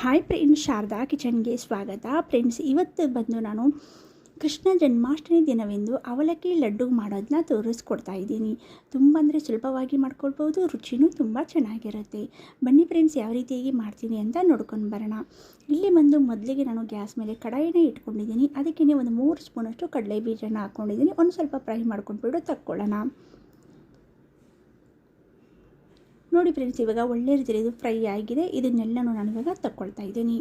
Hi friends Sharada ಕಿಚನ್ಗೆ ಸ್ವಾಗತ. Friends ಇವತ್ತು ಬಂದು ನಾನು ಕೃಷ್ಣ ಜನ್ಮಾಷ್ಟಮಿ ದಿನವೆಂದು ಅವಲಕ್ಕಿ ಲಡ್ಡು ಮಾಡೋದನ್ನ ತೋರಿಸ್ಕೊಡ್ತಾ ಇದ್ದೀನಿ. ತುಂಬ ಅಂದರೆ ಸುಲಭವಾಗಿ ಮಾಡ್ಕೊಳ್ಬೋದು, ರುಚಿನೂ ತುಂಬ ಚೆನ್ನಾಗಿರುತ್ತೆ. ಬನ್ನಿ ಫ್ರೆಂಡ್ಸ್ ಯಾವ ರೀತಿಯಾಗಿ ಮಾಡ್ತೀನಿ ಅಂತ ನೋಡ್ಕೊಂಡು ಬರೋಣ. ಇಲ್ಲಿ ಬಂದು ಮೊದಲಿಗೆ ನಾನು ಗ್ಯಾಸ್ ಮೇಲೆ ಕಡಾಯಿನೇ ಇಟ್ಕೊಂಡಿದ್ದೀನಿ. ಅದಕ್ಕೇ ಒಂದು ಮೂರು ಸ್ಪೂನಷ್ಟು ಕಡಲೆ ಬೀಜನ ಹಾಕ್ಕೊಂಡಿದ್ದೀನಿ. ಒಂದು ಸ್ವಲ್ಪ ಫ್ರೈ ಮಾಡ್ಕೊಂಡ್ಬಿಟ್ಟು ತಕ್ಕೊಳ್ಳೋಣ. ನೋಡಿ ಫ್ರೆಂಡ್ಸ್ ಇವಾಗ ಒಳ್ಳೆ ರೀತಿಯಲ್ಲಿ ಇದು ಫ್ರೈ ಆಗಿದೆ. ಇದನ್ನೆಲ್ಲನೂ ನಾನು ಇವಾಗ ತಗೊಳ್ತಾ ಇದ್ದೀನಿ.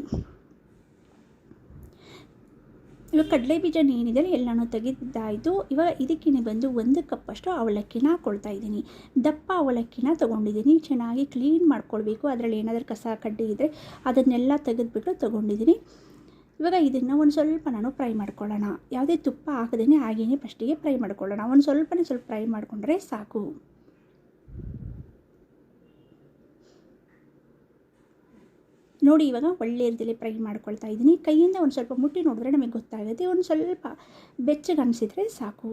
ಇವಾಗ ಕಡಲೆ ಬೀಜ ಏನಿದೆ ಎಲ್ಲನೂ ತೆಗೆದಾಯಿತು ಇವಾಗ ಇದಕ್ಕಿನ್ನ ಬಂದು ಒಂದು ಕಪ್ಪಷ್ಟು ಅವಲಕ್ಕಿನ ಹಾಕ್ಕೊಳ್ತಾ ಇದ್ದೀನಿ. ದಪ್ಪ ಅವಲಕ್ಕಿನ ತೊಗೊಂಡಿದ್ದೀನಿ. ಚೆನ್ನಾಗಿ ಕ್ಲೀನ್ ಮಾಡ್ಕೊಳ್ಬೇಕು. ಅದರಲ್ಲಿ ಏನಾದರೂ ಕಸ, ಕಡ್ಡಿ ಇದ್ದರೆ ಅದನ್ನೆಲ್ಲ ತೆಗೆದುಬಿಟ್ಟು ತೊಗೊಂಡಿದ್ದೀನಿ. ಇವಾಗ ಇದನ್ನು ಒಂದು ಸ್ವಲ್ಪ ನಾನು ಫ್ರೈ ಮಾಡ್ಕೊಳ್ಳೋಣ. ಯಾವುದೇ ತುಪ್ಪ ಹಾಕದೇ ಹಾಗೇನೆ ಫಸ್ಟಿಗೆ ಫ್ರೈ ಮಾಡ್ಕೊಳ್ಳೋಣ. ಒಂದು ಸ್ವಲ್ಪನೇ ಸ್ವಲ್ಪ ಫ್ರೈ ಮಾಡಿಕೊಂಡ್ರೆ ಸಾಕು. ನೋಡಿ ಇವಾಗ ಒಳ್ಳೆ ರೀತಿಯಲ್ಲಿ ಫ್ರೈ ಮಾಡ್ಕೊಳ್ತಾ ಇದ್ದೀನಿ. ಕೈಯಿಂದ ಒಂದು ಸ್ವಲ್ಪ ಮುಟ್ಟಿ ನೋಡಿದ್ರೆ ನಮಗೆ ಗೊತ್ತಾಗುತ್ತೆ. ಒಂದು ಸ್ವಲ್ಪ ಬೆಚ್ಚಗೆ ಅನಿಸಿದ್ರೆ ಸಾಕು.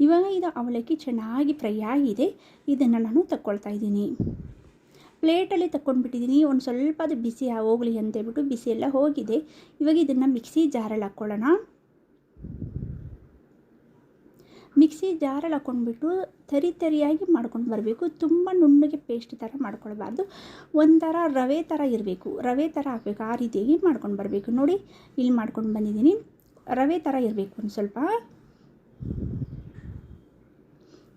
ಇವಾಗ ಇದು ಅವಲಕ್ಕಿ ಚೆನ್ನಾಗಿ ಫ್ರೈ ಆಗಿದೆ. ಇದನ್ನು ನಾನು ತಕ್ಕೊಳ್ತಾ ಇದ್ದೀನಿ. ಪ್ಲೇಟಲ್ಲಿ ತಗೊಂಡ್ಬಿಟ್ಟಿದ್ದೀನಿ ಒಂದು ಸ್ವಲ್ಪ ಅದು ಬಿಸಿ ಹೋಗಲಿ ಅಂತೇಳ್ಬಿಟ್ಟು ಬಿಸಿ ಎಲ್ಲ ಹೋಗಿದೆ. ಇವಾಗ ಇದನ್ನು ಮಿಕ್ಸಿ ಜಾರಲ್ಲಿ ಹಾಕ್ಕೊಳ್ಳೋಣ ಮಿಕ್ಸಿ ಜಾರಲ್ಲಿ ಹಾಕ್ಕೊಂಡ್ಬಿಟ್ಟು ತರಿ ತರಿಯಾಗಿ ಮಾಡ್ಕೊಂಡು ಬರಬೇಕು. ತುಂಬ ನುಣ್ಣಗೆ ಪೇಸ್ಟ್ ಥರ ಮಾಡ್ಕೊಳ್ಬಾರ್ದು. ಒಂಥರ ರವೆ ಥರ ಇರಬೇಕು. ರವೆ ಥರ ಹಾಕಬೇಕು. ಆ ರೀತಿಯಾಗಿ ಮಾಡ್ಕೊಂಡು ಬರಬೇಕು. ನೋಡಿ, ಇಲ್ಲಿ ಮಾಡ್ಕೊಂಡು ಬಂದಿದ್ದೀನಿ. ರವೆ ಥರ ಇರಬೇಕು ಒಂದು ಸ್ವಲ್ಪ.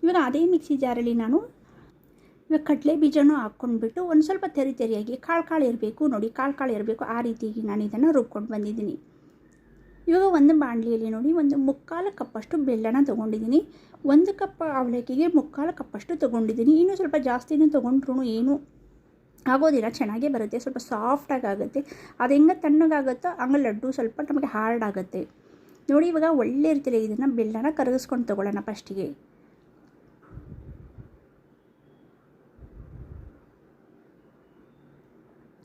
ಇವಾಗ ಅದೇ ಮಿಕ್ಸಿ ಜಾರಲ್ಲಿ ನಾನು ಇವಾಗ ಕಡಲೆ ಬೀಜನೂ ಹಾಕ್ಕೊಂಡ್ಬಿಟ್ಟು ಒಂದು ಸ್ವಲ್ಪ ತೆರಿ ತೆರಿಯಾಗಿ ಕಾಳು ಕಾಳು ಇರಬೇಕು. ನೋಡಿ, ಕಾಳು ಕಾಳು ಇರಬೇಕು. ಆ ರೀತಿಯಾಗಿ ನಾನು ಇದನ್ನು ರುಬ್ಕೊಂಡು ಬಂದಿದ್ದೀನಿ. ಇವಾಗ ಒಂದು ಬಾಣಲಿಯಲ್ಲಿ ನೋಡಿ, ಒಂದು ಮುಕ್ಕಾಲು ಕಪ್ಪಷ್ಟು ಬೆಲ್ಲನ ತೊಗೊಂಡಿದ್ದೀನಿ. ಒಂದು ಕಪ್ ಅವಲಕ್ಕಿಗೆ ಮುಕ್ಕಾಲು ಕಪ್ಪಷ್ಟು ತೊಗೊಂಡಿದ್ದೀನಿ. ಇನ್ನೂ ಸ್ವಲ್ಪ ಜಾಸ್ತಿನೂ ತೊಗೊಂಡ್ರು ಏನು ಆಗೋದಿಲ್ಲ. ಚೆನ್ನಾಗೇ ಬರುತ್ತೆ. ಸ್ವಲ್ಪ ಸಾಫ್ಟಾಗಿ ಆಗುತ್ತೆ ಅದು ಹೆಂಗೆ ತಣ್ಣಗಾಗುತ್ತೋ ಹಂಗೆ ಲಡ್ಡು ಸ್ವಲ್ಪ ನಮಗೆ ಹಾರ್ಡ್ ಆಗುತ್ತೆ. ನೋಡಿ, ಇವಾಗ ಒಳ್ಳೆ ರೀತಿಯಲ್ಲಿ ಇದನ್ನು ಬೆಲ್ಲನ ಕರಗಿಸ್ಕೊಂಡು ತೊಗೊಳ್ಳೋಣ ಫಸ್ಟಿಗೆ.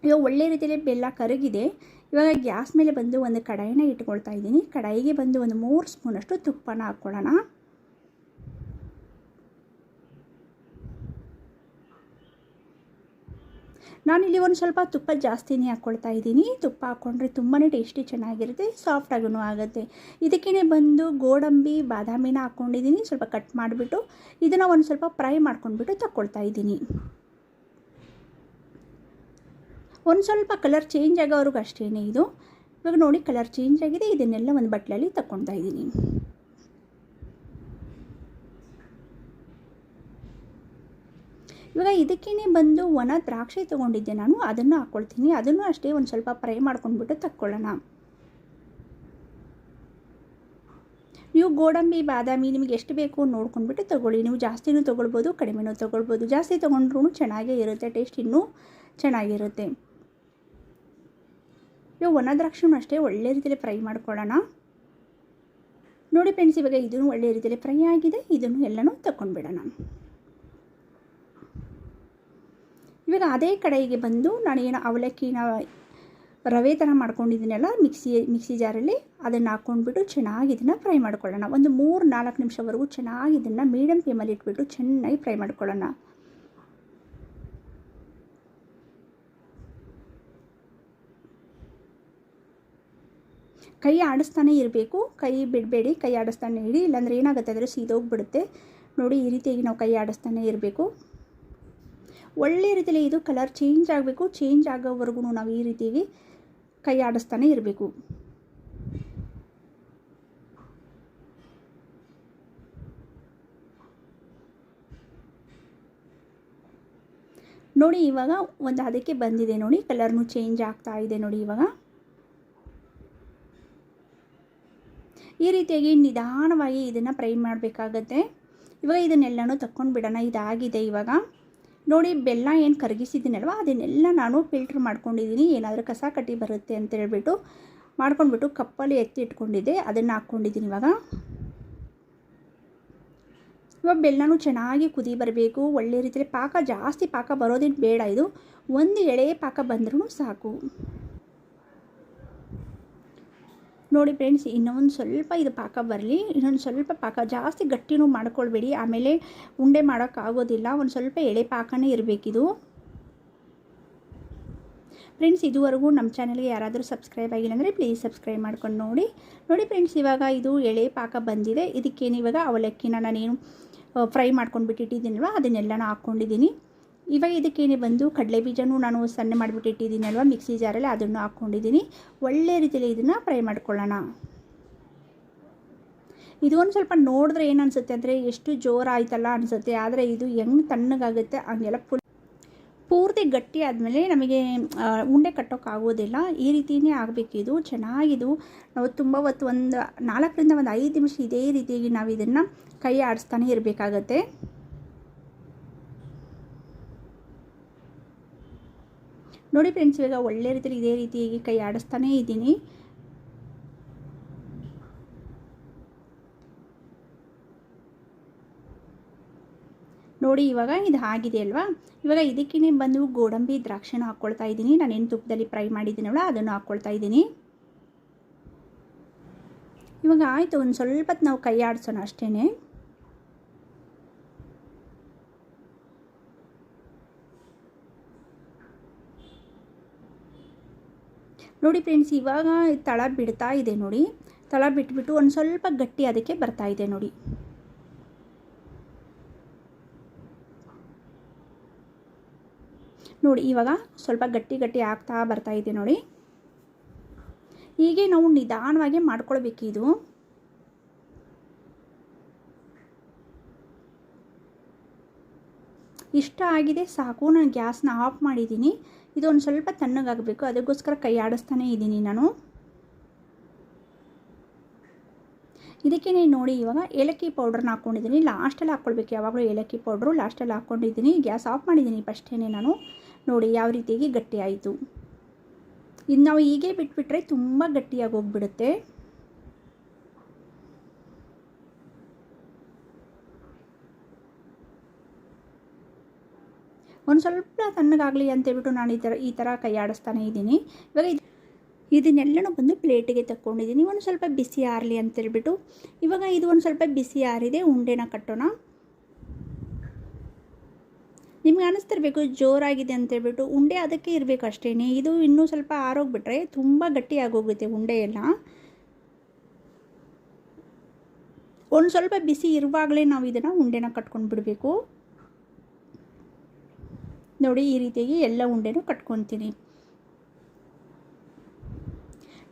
ಇವಾಗ ಒಳ್ಳೆ ರೀತಿಯಲ್ಲಿ ಬೆಲ್ಲ ಕರಗಿದೆ. ಇವಾಗ ಗ್ಯಾಸ್ ಮೇಲೆ ಬಂದು ಒಂದು ಕಡಾಯಿನ ಇಟ್ಕೊಳ್ತಾ ಇದ್ದೀನಿ. ಕಡಾಯಿಗೆ ಬಂದು ಒಂದು ಮೂರು ಸ್ಪೂನಷ್ಟು ತುಪ್ಪನ ಹಾಕ್ಕೊಳ್ಳೋಣ. ನಾನಿಲ್ಲಿ ಒಂದು ಸ್ವಲ್ಪ ತುಪ್ಪ ಜಾಸ್ತಿನೇ ಹಾಕ್ಕೊಳ್ತಾ ಇದ್ದೀನಿ. ತುಪ್ಪ ಹಾಕ್ಕೊಂಡ್ರೆ ತುಂಬಾ ಟೇಸ್ಟಿ ಚೆನ್ನಾಗಿರುತ್ತೆ ಸಾಫ್ಟಾಗೂ ಆಗುತ್ತೆ. ಇದಕ್ಕೇ ಬಂದು ಗೋಡಂಬಿ, ಬಾದಾಮಿನ ಹಾಕ್ಕೊಂಡಿದ್ದೀನಿ. ಸ್ವಲ್ಪ ಕಟ್ ಮಾಡಿಬಿಟ್ಟು ಇದನ್ನು ಒಂದು ಸ್ವಲ್ಪ ಫ್ರೈ ಮಾಡ್ಕೊಂಡ್ಬಿಟ್ಟು ತಕ್ಕೊಳ್ತಾ ಇದ್ದೀನಿ. ಒಂದು ಸ್ವಲ್ಪ ಕಲರ್ ಚೇಂಜ್ ಆಗೋವ್ರಿಗೆ ಅಷ್ಟೇ ಇದು. ಇವಾಗ ನೋಡಿ ಕಲರ್ ಚೇಂಜ್ ಆಗಿದೆ, ಇದನ್ನೆಲ್ಲ ಒಂದು ಬಟ್ಲಲ್ಲಿ ತಗೊಳ್ತಾ ಇದ್ದೀನಿ. ಇವಾಗ ಇದಕ್ಕೇ ಬಂದು ಒಣ ದ್ರಾಕ್ಷಿ ತೊಗೊಂಡಿದ್ದೆ ನಾನು, ಅದನ್ನು ಹಾಕ್ಕೊಳ್ತೀನಿ ಅದನ್ನು ಅಷ್ಟೇ ಒಂದು ಸ್ವಲ್ಪ ಫ್ರೈ ಮಾಡ್ಕೊಂಡ್ಬಿಟ್ಟು ತಕ್ಕೊಳ್ಳೋಣ. ನೀವು ಗೋಡಂಬಿ, ಬಾದಾಮಿ ನಿಮಗೆ ಎಷ್ಟು ಬೇಕು ನೋಡ್ಕೊಂಡ್ಬಿಟ್ಟು ತೊಗೊಳ್ಳಿ. ನೀವು ಜಾಸ್ತಿನೂ ತೊಗೊಳ್ಬೋದು, ಕಡಿಮೆನೂ ತೊಗೊಳ್ಬೋದು. ಜಾಸ್ತಿ ತೊಗೊಂಡ್ರೂ ಚೆನ್ನಾಗೇ ಇರುತ್ತೆ, ಟೇಸ್ಟ್ ಇನ್ನೂ ಚೆನ್ನಾಗಿರುತ್ತೆ. ಇವಾಗ ಒಣ ದ್ರಾಕ್ಷಿನೂ ಅಷ್ಟೇ ಒಳ್ಳೆ ರೀತಿಯಲ್ಲಿ ಫ್ರೈ ಮಾಡ್ಕೊಳ್ಳೋಣ. ನೋಡಿ ಫ್ರೆಂಡ್ಸ್, ಇವಾಗ ಇದನ್ನು ಒಳ್ಳೆ ರೀತಿಯಲ್ಲಿ ಫ್ರೈ ಆಗಿದೆ, ಇದನ್ನು ಎಲ್ಲನೂ ತಗೊಂಡ್ಬಿಡೋಣ ಇವಾಗ ಅದೇ ಕಡೆಗೆ ಬಂದು ನಾನು ಏನು ಅವಲಕ್ಕಿನ ರವೆ ಥರ ಮಾಡ್ಕೊಂಡಿದ್ದೀನಲ್ಲ, ಮಿಕ್ಸಿ ಮಿಕ್ಸಿ ಜಾರಲ್ಲಿ ಅದನ್ನು ಹಾಕ್ಕೊಂಡ್ಬಿಟ್ಟು ಚೆನ್ನಾಗಿ ಇದನ್ನು ಫ್ರೈ ಮಾಡ್ಕೊಳ್ಳೋಣ. ಒಂದು ಮೂರು ನಾಲ್ಕು ನಿಮಿಷವರೆಗೂ ಚೆನ್ನಾಗಿ ಇದನ್ನು ಮೀಡಿಯಮ್ ಫ್ಲೇಮಲ್ಲಿ ಇಟ್ಬಿಟ್ಟು ಚೆನ್ನಾಗಿ ಫ್ರೈ ಮಾಡ್ಕೊಳ್ಳೋಣ. ಕೈ ಆಡಿಸ್ತಾನೆ ಇರಬೇಕು. ಕೈ ಬಿಡಬೇಡಿ, ಕೈ ಆಡಿಸ್ತಾನೆ ಇಡಿ ಇಲ್ಲಾಂದರೆ ಏನಾಗುತ್ತೆ? ಅಂದರೆ ಸೀದೋಗ್ಬಿಡುತ್ತೆ. ನೋಡಿ, ಈ ರೀತಿಯಾಗಿ ನಾವು ಕೈ ಆಡಿಸ್ತಾನೆ ಇರಬೇಕು. ಒಳ್ಳೆ ರೀತಿಯಲ್ಲಿ ಇದು ಕಲರ್ ಚೇಂಜ್ ಆಗಬೇಕು. ಚೇಂಜ್ ಆಗೋವರೆಗೂ ನಾವು ಈ ರೀತಿಯಾಗಿ ಕೈ ಆಡಿಸ್ತಾನೆ ಇರಬೇಕು. ನೋಡಿ, ಇವಾಗ ಒಂದು ಅದಕ್ಕೆ ಬಂದಿದೆ ನೋಡಿ. ಕಲರ್ನು ಚೇಂಜ್ ಆಗ್ತಾ ಇದೆ ನೋಡಿ ಇವಾಗ. ಈ ರೀತಿಯಾಗಿ ನಿಧಾನವಾಗಿ ಇದನ್ನು ಫ್ರೈ ಮಾಡಬೇಕಾಗತ್ತೆ. ಇವಾಗ ಇದನ್ನೆಲ್ಲನೂ ತಕ್ಕೊಂಡು ಬಿಡೋಣ, ಇದಾಗಿದೆ ಇವಾಗ. ನೋಡಿ, ಬೆಲ್ಲ ಏನು ಕರಗಿಸಿದ್ದೀನಲ್ವ? ಅದನ್ನೆಲ್ಲ ನಾನು ಫಿಲ್ಟ್ರ್ ಮಾಡ್ಕೊಂಡಿದ್ದೀನಿ. ಏನಾದರೂ ಕಸ ಕಟ್ಟಿ ಬರುತ್ತೆ ಅಂತ ಹೇಳ್ಬಿಟ್ಟು ಮಾಡ್ಕೊಂಡ್ಬಿಟ್ಟು ಕಪ್ಪಲ್ಲಿ ಎತ್ತಿ ಇಟ್ಕೊಂಡಿದ್ದೆ. ಅದನ್ನು ಹಾಕ್ಕೊಂಡಿದ್ದೀನಿ ಇವಾಗ. ಇವಾಗ ಬೆಲ್ಲನೂ ಚೆನ್ನಾಗಿ ಕುದಿ ಬರಬೇಕು. ಒಳ್ಳೆ ರೀತಿಯಲ್ಲಿ ಪಾಕ ಜಾಸ್ತಿ ಪಾಕ ಬರೋದೇನು ಬೇಡ ಇದು. ಒಂದು ಎಳೆ ಪಾಕ ಬಂದ್ರೂ ಸಾಕು. ನೋಡಿ ಫ್ರೆಂಡ್ಸ್ ಇನ್ನೊಂದು ಸ್ವಲ್ಪ ಇದು ಪಾಕ ಬರಲಿ, ಇನ್ನೊಂದು ಸ್ವಲ್ಪ ಪಾಕ ಜಾಸ್ತಿ ಗಟ್ಟಿನೂ ಮಾಡ್ಕೊಳ್ಬೇಡಿ. ಆಮೇಲೆ ಉಂಡೆ ಮಾಡೋಕ್ಕಾಗೋದಿಲ್ಲ ಒಂದು ಸ್ವಲ್ಪ ಎಳೆ ಪಾಕನೇ ಇರಬೇಕಿದು. ಫ್ರೆಂಡ್ಸ್ ಇದುವರೆಗೂ ನಮ್ಮ ಚಾನಲ್ಗೆ ಯಾರಾದರೂ ಸಬ್ಸ್ಕ್ರೈಬ್ ಆಗಿಲ್ಲ ಅಂದರೆ ಪ್ಲೀಸ್ ಸಬ್ಸ್ಕ್ರೈಬ್ ಮಾಡ್ಕೊಂಡು ನೋಡಿ. ನೋಡಿ ಫ್ರೆಂಡ್ಸ್ ಇವಾಗ ಇದು ಎಳೆ ಪಾಕ ಬಂದಿದೆ. ಇದಕ್ಕೇನು ಇವಾಗ ಅವಲಕ್ಕಿನ ನಾನೇನು ಫ್ರೈ ಮಾಡ್ಕೊಂಡು ಬಿಟ್ಟಿಟ್ಟಿದ್ದೀನಲ್ವ, ಅದನ್ನೆಲ್ಲನೂ ಹಾಕ್ಕೊಂಡಿದ್ದೀನಿ ಇವಾಗ ಇದಕ್ಕೇನೆ ಬಂದು ಕಡಲೆ ಬೀಜನೂ ನಾನು ಸಣ್ಣ ಮಾಡಿಬಿಟ್ಟು ಅಲ್ವಾ ಮಿಕ್ಸಿ ಜಾರಲ್ಲಿ ಅದನ್ನು ಹಾಕ್ಕೊಂಡಿದ್ದೀನಿ. ಒಳ್ಳೆ ರೀತಿಯಲ್ಲಿ ಇದನ್ನು ಫ್ರೈ ಮಾಡ್ಕೊಳ್ಳೋಣ. ಇದು ಒಂದು ಸ್ವಲ್ಪ ನೋಡಿದ್ರೆ ಏನು ಅನಿಸುತ್ತೆ ಅಂದರೆ ಎಷ್ಟು ಜೋರಾಯ್ತಲ್ಲ ಅನಿಸುತ್ತೆ, ಆದರೆ ಇದು ಹೆಂಗೆ ತಣ್ಣಗಾಗುತ್ತೆ ಹಂಗೆಲ್ಲ ಫುಲ್ ಪೂರ್ತಿ ಗಟ್ಟಿ ಆದಮೇಲೆ ನಮಗೆ ಉಂಡೆ ಕಟ್ಟೋಕ್ಕಾಗೋದಿಲ್ಲ ಈ ರೀತಿಯೇ ಆಗಬೇಕಿದು ಚೆನ್ನಾಗಿದು. ನಾವು ತುಂಬ ಹೊತ್ತು ಒಂದು ನಾಲ್ಕರಿಂದ ಒಂದು ಐದು ನಿಮಿಷ ಇದೇ ರೀತಿಯಾಗಿ ನಾವು ಇದನ್ನು ಕೈ ಆಡಿಸ್ತಾನೆ ಇರಬೇಕಾಗತ್ತೆ. ನೋಡಿ ಫ್ರೆಂಡ್ಸ್ ಇವಾಗ ಒಳ್ಳೆ ರೀತಿಯಲ್ಲಿ ಇದೇ ರೀತಿಯಾಗಿ ಕೈ ಆಡಿಸ್ತಾನೇ ಇದ್ದೀನಿ. ನೋಡಿ, ಇವಾಗ ಇದು ಆಗಿದೆ ಅಲ್ವಾ? ಇವಾಗ ಇದಕ್ಕೇ ಬಂದು ಗೋಡಂಬಿ ದ್ರಾಕ್ಷಿನ ಹಾಕ್ಕೊಳ್ತಾ ಇದ್ದೀನಿ. ನಾನೇನು ತುಪ್ಪದಲ್ಲಿ ಫ್ರೈ ಅವಳ ಅದನ್ನು ಹಾಕ್ಕೊಳ್ತಾ ಇದ್ದೀನಿ. ಇವಾಗ ಆಯಿತು, ಒಂದು ಸ್ವಲ್ಪ ನಾವು ಕೈ ಆಡಿಸೋಣ ಅಷ್ಟೇ ನೋಡಿ ಫ್ರೆಂಡ್ಸ್, ಇವಾಗ ತಳ ಬಿಡ್ತಾ ಇದೆ ನೋಡಿ. ತಳ ಬಿಟ್ಬಿಟ್ಟು ಒಂದು ಸ್ವಲ್ಪ ಗಟ್ಟಿ ಅದಕ್ಕೆ ಬರ್ತಾ ಇದೆ ನೋಡಿ. ನೋಡಿ, ಇವಾಗ ಸ್ವಲ್ಪ ಗಟ್ಟಿ ಗಟ್ಟಿ ಆಗ್ತಾ ಬರ್ತಾ ಇದೆ ನೋಡಿ. ಹೀಗೆ ನಾವು ನಿಧಾನವಾಗಿ ಮಾಡ್ಕೊಳ್ಬೇಕಿದು ಇಷ್ಟ ಆಗಿದೆ ಸಾಕು ನಾನು ಗ್ಯಾಸ್ನ ಆಫ್ ಮಾಡಿದ್ದೀನಿ. ಇದು ಒಂದು ಸ್ವಲ್ಪ ತಣ್ಣಗಾಗಬೇಕು. ಅದಕ್ಕೋಸ್ಕರ ಕೈ ಆಡಿಸ್ತಾನೇ ಇದ್ದೀನಿ ನಾನು. ಇದಕ್ಕೆ ನೋಡಿ, ಇವಾಗ ಏಲಕ್ಕಿ ಪೌಡ್ರನ್ನ ಹಾಕ್ಕೊಂಡಿದ್ದೀನಿ ಲಾಸ್ಟಲ್ಲಿ ಹಾಕ್ಕೊಳ್ಬೇಕು. ಯಾವಾಗಲೂ ಏಲಕ್ಕಿ ಪೌಡ್ರು ಲಾಸ್ಟಲ್ಲಿ ಹಾಕ್ಕೊಂಡಿದ್ದೀನಿ. ಗ್ಯಾಸ್ ಆಫ್ ಮಾಡಿದ್ದೀನಿ ಫಸ್ಟೇ ನಾನು. ನೋಡಿ, ಯಾವ ರೀತಿಯಾಗಿ ಗಟ್ಟಿ ಆಯಿತು ಇದು ನಾವು ಹೀಗೆ ಬಿಟ್ಬಿಟ್ರೆ ತುಂಬ ಗಟ್ಟಿಯಾಗಿ ಹೋಗ್ಬಿಡುತ್ತೆ. ಒಂದು ಸ್ವಲ್ಪ ತಣ್ಣಗಾಗಲಿ ಅಂತೇಳ್ಬಿಟ್ಟು ನಾನು ಈ ಥರ ಈ ಥರ ಕೈ ಆಡಿಸ್ತಾನೆ ಇದ್ದೀನಿ. ಇವಾಗ ಇದು ಇದನ್ನೆಲ್ಲನೂ ಬಂದು ಪ್ಲೇಟಿಗೆ ತಕ್ಕೊಂಡಿದ್ದೀನಿ. ಒಂದು ಸ್ವಲ್ಪ ಬಿಸಿ ಆರಲಿ ಅಂತೇಳ್ಬಿಟ್ಟು ಇವಾಗ ಇದು ಒಂದು ಸ್ವಲ್ಪ ಬಿಸಿ ಆರಿದೆ, ಉಂಡೆನ ಕಟ್ಟೋಣ. ನಿಮ್ಗೆ ಅನ್ನಿಸ್ತಿರ್ಬೇಕು ಜೋರಾಗಿದೆ ಅಂತೇಳ್ಬಿಟ್ಟು ಉಂಡೆ ಅದಕ್ಕೆ ಇರಬೇಕು ಅಷ್ಟೇ ಇದು ಇನ್ನೂ ಸ್ವಲ್ಪ ಆರೋಗ್ಬಿಟ್ರೆ ತುಂಬ ಗಟ್ಟಿಯಾಗೋಗುತ್ತೆ ಉಂಡೆ ಎಲ್ಲ ಒಂದು ಸ್ವಲ್ಪ ಬಿಸಿ ಇರುವಾಗಲೇ ನಾವು ಇದನ್ನು ಉಂಡೆನ ಕಟ್ಕೊಂಡು ಬಿಡಬೇಕು ನೋಡಿ ಈ ರೀತಿಯಾಗಿ ಎಲ್ಲ ಉಂಡೆನೂ ಕಟ್ಕೊತೀನಿ.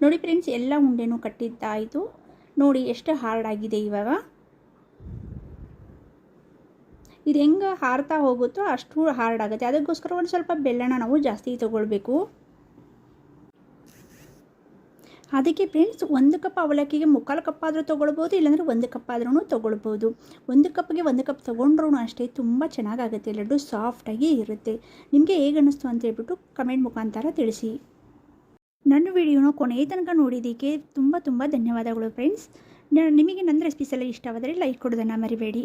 ನೋಡಿ ಫ್ರೆಂಡ್ಸ್, ಎಲ್ಲ ಉಂಡೆನೂ ಕಟ್ಟಿದ್ದಾಯಿತು. ನೋಡಿ ಎಷ್ಟು ಹಾರ್ಡ್ ಆಗಿದೆ ಇವಾಗ. ಇದು ಹೆಂಗೆ ಹಾರ್ತಾ ಹೋಗುತ್ತೋ ಅಷ್ಟು ಹಾರ್ಡ್ ಆಗುತ್ತೆ. ಅದಕ್ಕೋಸ್ಕರ ಒಂದು ಸ್ವಲ್ಪ ಬೆಲ್ಲನ ನಾವು ಜಾಸ್ತಿ ತೊಗೊಳ್ಬೇಕು. ಅದಕ್ಕೆ ಫ್ರೆಂಡ್ಸ್ ಒಂದು ಕಪ್ ಅವಲಕ್ಕಿಗೆ ಮುಕ್ಕಾಲು ಕಪ್ ಆದರೂ ತೊಗೊಳ್ಬೋದು, ಇಲ್ಲಾಂದರೆ ಒಂದು ಕಪ್ ಆದ್ರೂ ತೊಗೊಳ್ಬೋದು. ಒಂದು ಕಪ್ಗೆ ಒಂದು ಕಪ್ ತೊಗೊಂಡ್ರೂ ಅಷ್ಟೇ ತುಂಬ ಚೆನ್ನಾಗಾಗುತ್ತೆ ಲಡ್ಡು ಸಾಫ್ಟಾಗಿ ಇರುತ್ತೆ. ನಿಮಗೆ ಹೇಗೆ ಅನ್ನಿಸ್ತು ಅಂತ ಹೇಳ್ಬಿಟ್ಟು ಕಮೆಂಟ್ ಮುಖಾಂತರ ತಿಳಿಸಿ. ನನ್ನ ವಿಡಿಯೋನ ಕೊನೆಯ ತನಕ ನೋಡಿದ್ದಕ್ಕೆ ತುಂಬ ತುಂಬ ಧನ್ಯವಾದಗಳು ಫ್ರೆಂಡ್ಸ್ ನಿಮಗೆ ನನ್ನ ರೆಸಿಪೀಸೆಲ್ಲ ಇಷ್ಟವಾದರೆ ಲೈಕ್ ಕೊಡೋದನ್ನು ಮರಿಬೇಡಿ.